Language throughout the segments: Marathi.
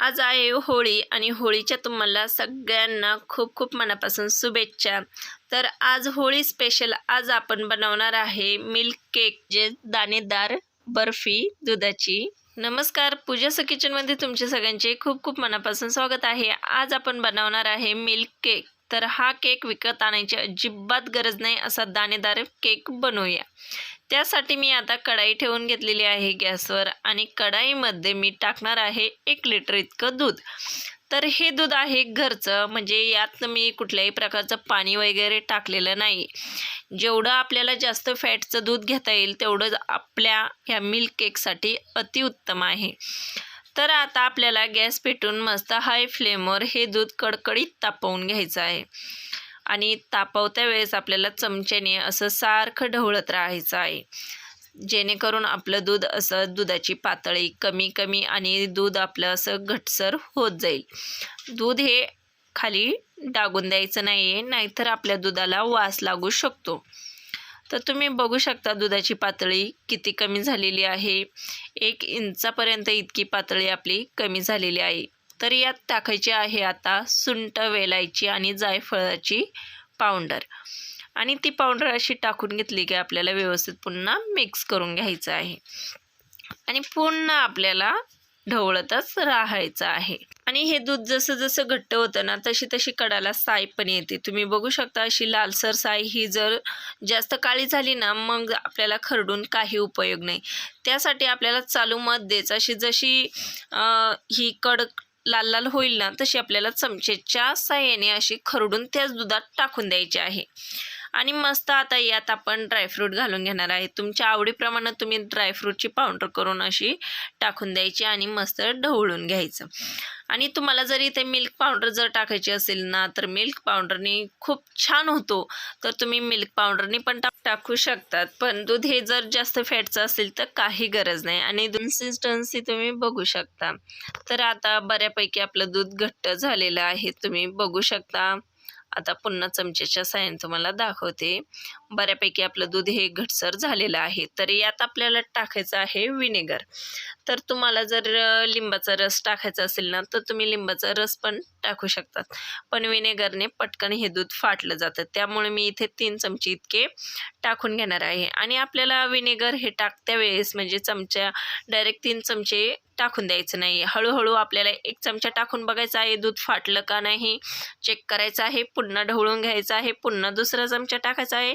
आज आहे होळी आणि होळीच्या तुम्हाला सगळ्यांना खूप खूप मनापासून शुभेच्छा. तर आज होळी स्पेशल आज आपण बनवणार आहे मिल्क केक जे दाणेदार बर्फी दुधाची. नमस्कार पूजाचं किचनमध्ये तुमचे सगळ्यांचे खूप खूप मनापासून स्वागत आहे. आज आपण बनवणार आहे मिल्क केक तर हा केक विकत आणायची अजिबात गरज नाही असा दाणेदार केक बनवूया. त्यासाठी मी आता कढाई ठेवून घेतलेली आहे गॅसवर आणि कढाईमध्ये मी टाकणार आहे एक लिटर इतकं दूध. तर हे दूध आहे घरचं म्हणजे यात मी कुठल्याही प्रकारचं पाणी वगैरे टाकलेलं नाही. जेवढं आपल्याला जास्त फॅटचं दूध घेता येईल तेवढं आपल्या ह्या मिल्क केकसाठी अतिउत्तम आहे. तर आता आपल्याला गॅस पेटून मस्त हाय फ्लेमवर हे दूध कडकडीत तापवून घ्यायचं आहे. आणि तापवत्या वेळेस आपल्याला चमच्याने असं सारखं ढवळत राहायचं आहे. जेणेकरून आपलं दूध असं दुधाची पातळी कमी कमी आणि दूध आपलं असं घटसर होत जाईल. दूध हे खाली डागून द्यायचं नाही आहे नाहीतर आपल्या दुधाला वास लागू शकतो. तर तुम्ही बघू शकता दुधाची पातळी किती कमी झालेली आहे. एक इंचापर्यंत इतकी पातळी आपली कमी झालेली आहे. तर यात टाकायची आहे आता सुंट वेलायची आणि जायफळाची पावडर. आणि ती पावडर अशी टाकून घेतली की आपल्याला व्यवस्थित पुन्हा मिक्स करून घ्यायचं आहे. आणि पुन्हा आपल्याला ढवळतच राहायचं आहे. आणि हे दूध जसं जसं घट्ट होतं ना तशी तशी कडाला साय पण येते. तुम्ही बघू शकता अशी लालसर साय ही जर जास्त काळी झाली ना मग आपल्याला खरडून काही उपयोग नाही. त्यासाठी आपल्याला चालू मत द्यायचं. अशी जशी ही कड लाल लाल होईल ना तशी आपल्याला चमचेच्या साह्याने अशी खरडून त्याच दुधात टाकून द्यायची आहे. आणि मस्त आता यात आपण ड्रायफ्रूट घालून घेणार आहे. तुमच्या आवडीप्रमाणे तुम्ही ड्रायफ्रूटची पावडर करून अशी टाकून द्यायची आणि मस्त ढवळून घ्यायचं. आणि तुम्हाला जर इथे मिल्क पावडर जर टाकायची असेल ना तर मिल्क पावडरनी खूप छान होतो. तर तुम्ही मिल्क पावडरनी पण टाकू शकतात. पण दूध हे जर जास्त फॅटचं असेल तर काही गरज नाही. आणि कन्सिस्टन्सी तुम्ही बघू शकता. तर आता बऱ्यापैकी आपलं दूध घट्ट झालेलं आहे. तुम्ही बघू शकता. आता पुन्हा चमच्याच्या साह्याने तुम्हाला दाखवते. बऱ्यापैकी आपलं दूध हे घटसर झालेलं आहे. तर यात आपल्याला टाकायचं आहे विनेगर. तर तुम्हाला जर लिंबाचा रस टाकायचा असेल ना तर तुम्ही लिंबाचा रस पण टाकू शकतात. पण विनेगरने पटकन हे दूध फाटलं जातं. त्यामुळे मी इथे तीन चमचे इतके टाकून घेणार आहे. आणि आपल्याला विनेगर हे टाकत्या वेळेस म्हणजे चमच्या डायरेक्ट तीन चमचे टाकून द्यायचं नाही. हळूहळू आपल्याला एक चमचा टाकून बघायचा आहे दूध फाटलं का नाही चेक करायचं आहे पुन्हा ढवळून घ्यायचं आहे पुन्हा दुसरा चमचा टाकायचा आहे.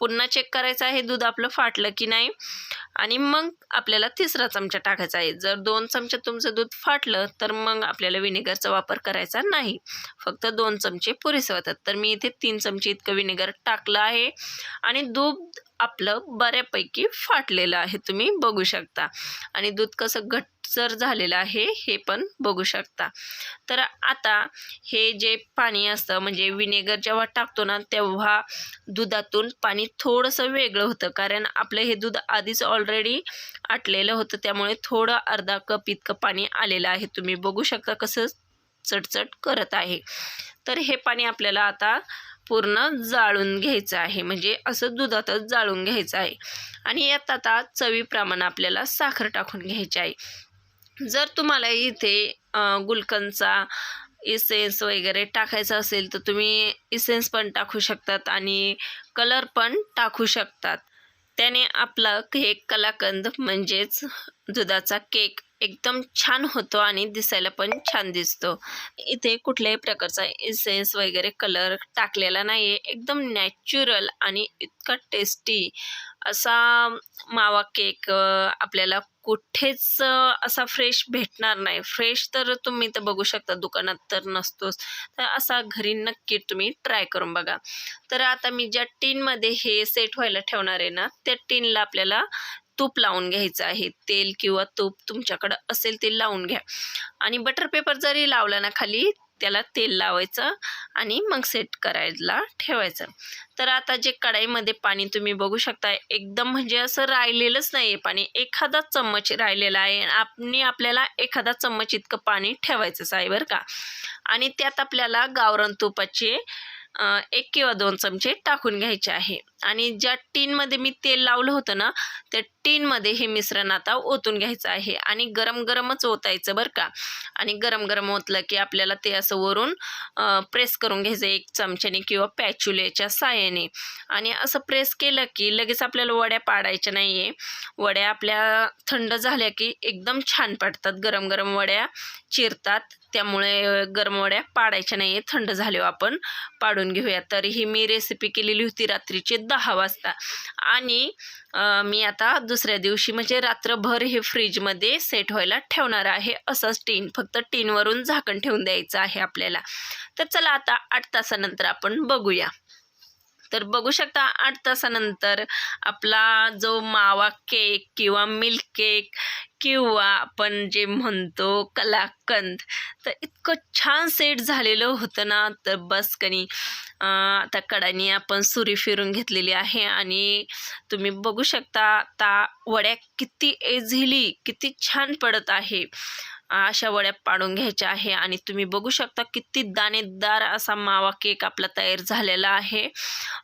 पुन्हा चेक करायचं आहे दूध आपलं फाटलं की नाही? आणि मग आपल्याला तिसरा चमचा टाकायचा आहे. जर दोन चमचे तुमचं दूध फाटलं तर मग आपल्याला विनेगरचा वापर करायचा नाही. फक्त दोन चमचे पुरेसे होतात. तर मी इथे तीन चमचे इतकं विनेगर टाकलं आहे. आणि दूध आपलं बऱ्यापैकी फाटलेलं आहे. तुम्ही बघू शकता. आणि दूध कसं घटसर झालेलं आहे हे पण बघू शकता. तर आता हे जे पाणी असतं म्हणजे विनेगर जेव्हा टाकतो ना तेव्हा दुधातून पाणी थोडंसं वेगळं होतं. कारण आपलं हे दूध आधीच ऑलरेडी आटलेलं होतं. त्यामुळे थोडं अर्धा कप इतकं पाणी आलेलं आहे. तुम्ही बघू शकता कसं चटचट करत आहे. तर हे पाणी आपल्याला आता पूर्ण जाळून घ्यायचं आहे. म्हणजे असं दुधातच जाळून घ्यायचं आहे. आणि यात आता चवीप्रमाणे आपल्याला साखर टाकून घ्यायची आहे. जर तुम्हाला इथे गुलकंदचा इसेन्स वगैरे टाकायचं असेल तर तुम्ही इसेन्स पण टाकू शकतात आणि कलर पण टाकू शकतात. त्याने आपला केक कलाकंद म्हणजेच दुधाचा केक एकदम छान होतो आणि दिसायला पण छान दिसतो. इथे कुठल्याही प्रकारचा इसेन्स वगैरे कलर टाकलेला नाही आहे एकदम नॅचरल आणि इतका टेस्टी असा मावा केक आपल्याला कुठेच असा फ्रेश भेटणार नाही. फ्रेश तर तुम्ही तर बघू शकता दुकानात तर नसतोच. तर असा घरी नक्की तुम्ही ट्राय करून बघा. तर आता मी ज्या टीनमध्ये हे सेट व्हायला ठेवणार आहे ना त्या टीनला आपल्याला तूप लावून घ्यायचं आहे. तेल किंवा तूप तुमच्याकडं असेल ते लावून घ्या. आणि बटर पेपर जरी लावला ना खाली त्याला तेल लावायचं आणि मग सेट करायला ठेवायचं. तर आता जे कढाईमध्ये पाणी तुम्ही बघू शकता एकदम म्हणजे असं राहिलेलंच नाही आहे पाणी. एखादा चम्मच राहिलेला आहे आणि आपल्याला एखादा चम्मच इतकं पाणी ठेवायचंच आहे बरं का. आणि त्यात आपल्याला गावरण तुपाचे एक किंवा दोन चमचे टाकून घ्यायचे आहे. आणि ज्या टीनमध्ये मी तेल लावलं होतं ना त्या टीनमध्ये हे मिश्रण आता ओतून घ्यायचं आहे. आणि गरम गरमच ओतायचं बरं का. आणि गरम गरम ओतलं की आपल्याला ते असं वरून प्रेस करून घ्यायचं एक चमच्याने किंवा पॅच्युलेच्या साहाय्याने आणि असं प्रेस केलं की लगेच आपल्याला वड्या पाडायच्या नाही आहे वड्या आपल्या थंड झाल्या की एकदम छान पडतात. गरम गरम वड्या चिरतात. त्यामुळे गरम वड्या पाडायच्या नाही आहे थंड झाल्यावर आपण काढून घेऊया तर ही मी रेसिपी केलेली होती रात्रीचे दहा वाजता. आणि मी आता दुसऱ्या दिवशी म्हणजे रात्रभर हे फ्रीजमध्ये सेट व्हायला ठेवणार आहे. असंच टीन फक्त टीनवरून झाकण ठेवून द्यायचं आहे आपल्याला. तर चला आता आठ तासानंतर आपण बघूया. तर बघू शकता आठ तासानंतर आपला जो मावा केक किंवा मिल्क केक किंवा आपण जे म्हणतो कलाकंद तर इतकं छान सेट झालेलं होतं ना. तर बस कनी आता कडाने आपण सुरी फिरून घेतलेली आहे आणि तुम्ही बघू शकता आता वड्या किती एझिली किती छान पडत आहे. अशा वड्या पाडून घ्यायच्या आहे आणि तुम्ही बघू शकता किती दाणेदार असा मावा केक आपला तयार झालेला आहे.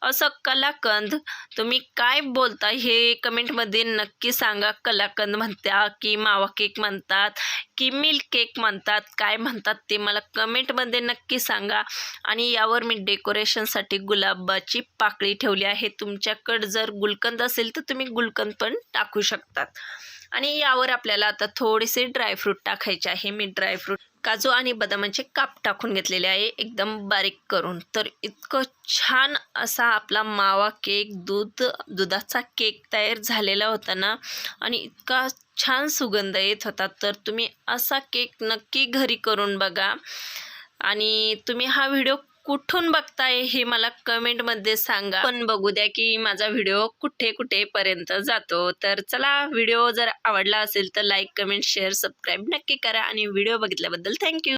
असं कलाकंद तुम्ही काय बोलता हे कमेंटमध्ये नक्की सांगा. कलाकंद म्हणता की मावा केक म्हणतात. की केक म्हणतात काय म्हणतात ते मला कमेंटमध्ये नक्की सांगा. आणि यावर मी डेकोरेशनसाठी गुलाबाची पाकळी ठेवली आहे. तुमच्याकडं जर गुलकंद असेल तर तुम्ही गुलकंद पण टाकू शकतात. आणि यावर आपल्याला आता थोडेसे ड्रायफ्रूट टाकायचे आहे. मी ड्रायफ्रूट काजू आणि बदामाचे काप टाकून घेतलेले आहे. एकदम बारीक करून. तर इतकं छान असा आपला मावा केक दूध दुधाचा केक तयार झालेला होता ना? आणि इतका छान सुगंध येत होता. तर तुम्ही असा केक नक्की घरी करून बघा. आणि तुम्ही हा व्हिडिओ कुठून बघताय हे मला कमेंटमध्ये सांगा. पण बघू द्या की माझा व्हिडिओ कुठे कुठेपर्यंत जातो. तर चला व्हिडिओ जर आवडला असेल तर लाईक कमेंट शेअर सबस्क्राईब नक्की करा. आणि व्हिडिओ बघितल्याबद्दल थँक्यू